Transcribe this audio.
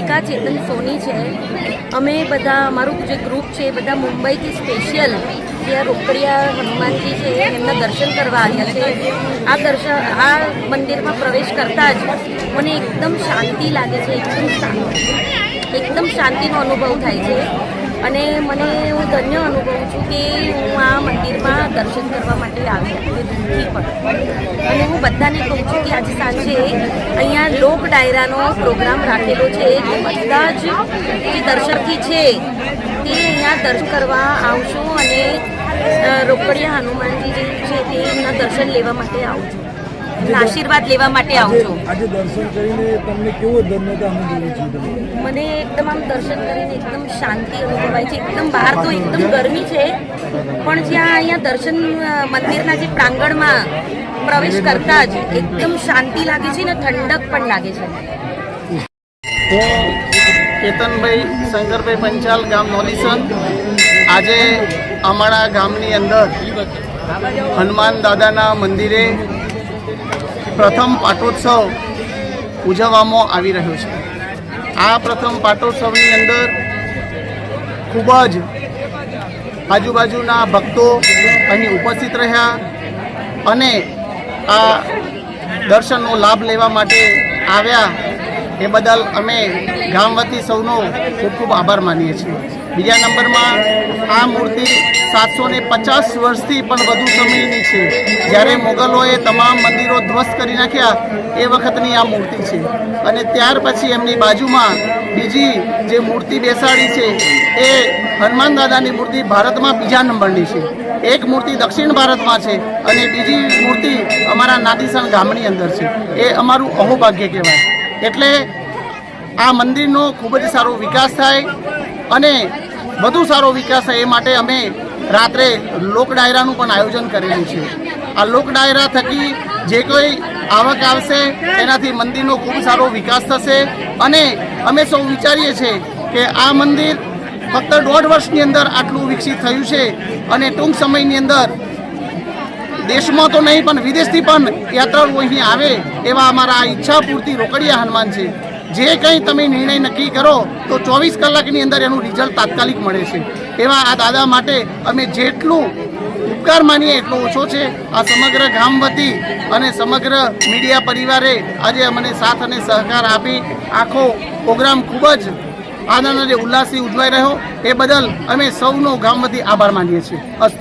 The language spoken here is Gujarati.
ભૂમિકા ચેતન, સોની છે. અમે બધા, અમારું જે ગ્રુપ છે, એ બધા મુંબઈથી સ્પેશિયલ જે રોકડિયા હનુમાનજી છે, એમના દર્શન કરવા આવ્યા છે. આ દર્શન આ મંદિરમાં પ્રવેશ કરતાં જ મને એકદમ શાંતિ લાગે છે, એકદમ એકદમ શાંતિનો અનુભવ થાય છે. અને મને હું ધન્ય અનુભવું છું કે હું આ મંદિરમાં દર્શન કરવા માટે આવી હતી પણ. અને હું બધાને કહું છું કે આજે સાંજે અહીંયા લોક ડાયરાનો પ્રોગ્રામ રાખેલો છે. બધા જ જે દર્શકથી છે તે અહીંયા દર્શન કરવા આવશો અને રોકડિયા હનુમાનજી જે છે તે એમના દર્શન લેવા માટે આવું એમના આશીર્વાદ લેવા માટે આવજો આજે દર્શન કરીને તમને કેવો ધન્યતા અનુભવી છે મને એકદમ આમ દર્શન કરીને એકદમ શાંતિ અનુભવાય છે. એકદમ બહાર તો એકદમ ગરમી છે પણ જ્યાં અહીંયા દર્શન મંદિરના જે પ્રાંગણમાં પ્રવેશ કરતા જ એકદમ શાંતિ લાગે છે ને ઠંડક પણ લાગે છે. હું કેતનભાઈ શંકરભાઈ પંચાલ ગામ નોલીસન આજે અમારા ગામની અંદર હનુમાન દાદાના મંદિરે પ્રથમ પાટોત્સવ ઉજવવામાં આવી રહ્યો છે. આ પ્રથમ પાટોત્સવની અંદર ખૂબ જ આજુબાજુના ભક્તો અહીં ઉપસ્થિત રહ્યા અને આ દર્શનનો લાભ લેવા માટે આવ્યા એ બદલ અમે ગામ વતી સૌનો ખૂબ ખૂબ આભાર માનીએ છીએ. બીજા નંબરમાં આ મૂર્તિ સાતસો ને પચાસ વર્ષથી પણ વધુ સમયની છે. જ્યારે મોગલોએ તમામ મંદિરો ધ્વસ્ત કરી નાખ્યા, એ વખતની આ મૂર્તિ છે. અને ત્યાર પછી એમની બાજુમાં બીજી જે મૂર્તિ બેસાડી છે, એ હનુમાન દાદાની મૂર્તિ ભારતમાં બીજા નંબરની છે. એક મૂર્તિ દક્ષિણ ભારતમાં છે અને બીજી મૂર્તિ અમારા નાદીસણ ગામની અંદર છે. એ અમારું અહોભાગ્ય કહેવાય. એટલે આ મંદિરનો ખૂબ જ સારો વિકાસ થાય અને વધુ સારો વિકાસ થાય એ માટે અમે રાત્રે લોક ડાયરાનું પણ આયોજન કરેલું છે. આ લોક ડાયરા થકી જે કોઈ આવક આવશે, એનાથી મંદિરનો ખૂબ સારો વિકાસ થશે અને અમે સૌ વિચારીએ છીએ કે આ મંદિર ફક્ત દોઢ વર્ષની અંદર આટલું વિકસિત થયું છે અને ટૂંક સમયની અંદર દેશમાં તો નહીં પણ વિદેશથી પણ યાત્રાળુઓ અહીં આવે એવા અમારા આ ઈચ્છા પૂરતી રોકડિયા હનુમાન છે. જે કંઈ તમે નિર્ણય નક્કી કરો, તો ચોવીસ કલાકની અંદર એનું રિઝલ્ટ તાત્કાલિક મળે છે. એવા આ દાદા માટે અમે જેટલું ઉપકાર માનીએ એટલો ઓછો છે. આ સમગ્ર ગામ વતી અને સમગ્ર મીડિયા પરિવારે આજે અમને સાથ અને સહકાર આપી આખો પ્રોગ્રામ ખૂબ જ આનંદ અને ઉલ્લાસથી ઉજવાઈ રહ્યો. એ બદલ અમે સૌનો ગામ વતી આભાર માનીએ છીએ. અસ્તુ.